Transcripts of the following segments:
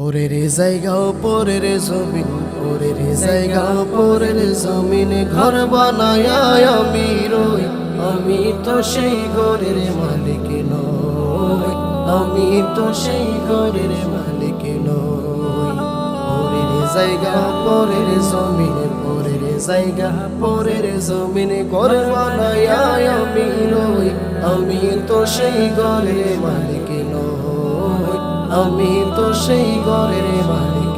পরের জায়গা পরের জমিন, পরের জায়গা পরের জমিন, ঘর বানায় আমি রই। আমি তো সেই ঘরের মালিক নই। আমি তো সেই ঘরের মালিক নই। পরের জায়গা, পরের জমিন, পরের জায়গা, পরের জমিন, ঘর বানায় আমি রই। আমি তো সেই ঘরের মালিক নই। আমি তো সেই ঘরের মালিক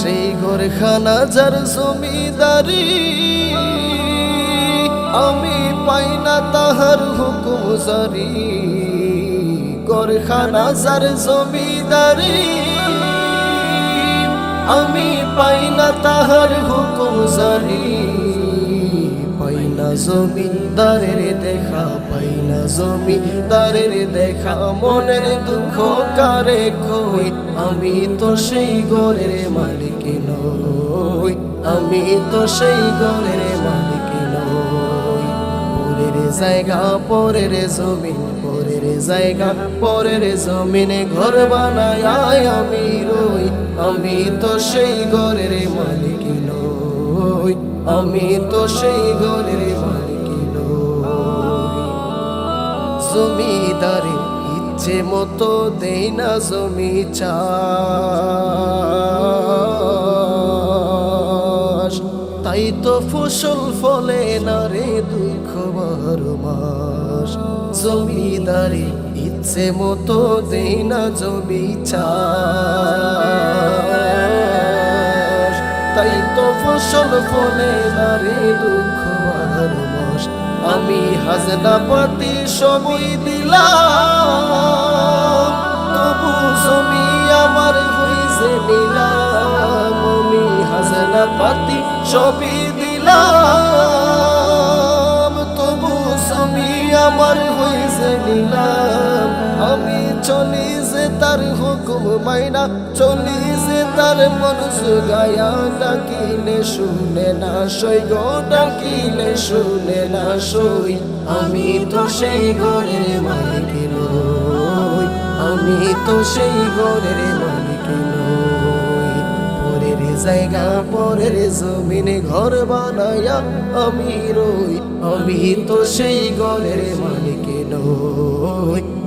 সেই ঘরে খানা যার জমিদারি আমি পাই না তাহার হুকুম জারি। গরখানা যার জমিদারি আমি পাই না তাহার হুকুম জারি। জমিদারের দেখা পাই না জমিদারের দেখা, মনের দুঃখ কারে কই আমি তো সেই ঘরের মালিক নই, আমি তো সেই ঘরের মালিক নই। পরের জায়গা, পরের জমিন, পরের জায়গা, পরের জমিনে ঘর বানায় আমি রই। আমি তো সেই নই আমি তো সেই ঘরের মালিক নই। জমিদারে ইচ্ছে মতো দেই না জমি চাষ। তাই তো ফসল ফলে না রে দুঃখ বারো মাস। জমিদারে ইচ্ছে মতো দেই না জমি চাষ। ফলে নারে দুঃখ আমি হাজনা পাতি সবই দিলাম, তবু জমি আমার হয়েছে নিলাম। আমি হাজনা পাতি সবই চলি যে তার হুকুম মাইনা চলি যে তার মনুষ গায়া, ডাকিলে শুনে না সই গো, ডাকিলে শুনে না সই। আমি তো সেই ঘরের মালিক নই, আমি তো সেই ঘরের মালিক নই। পরের জায়গা, পরের জমিনে ঘর বানায়া আমি রই, আমি তো সেই ঘরের মালিক নই।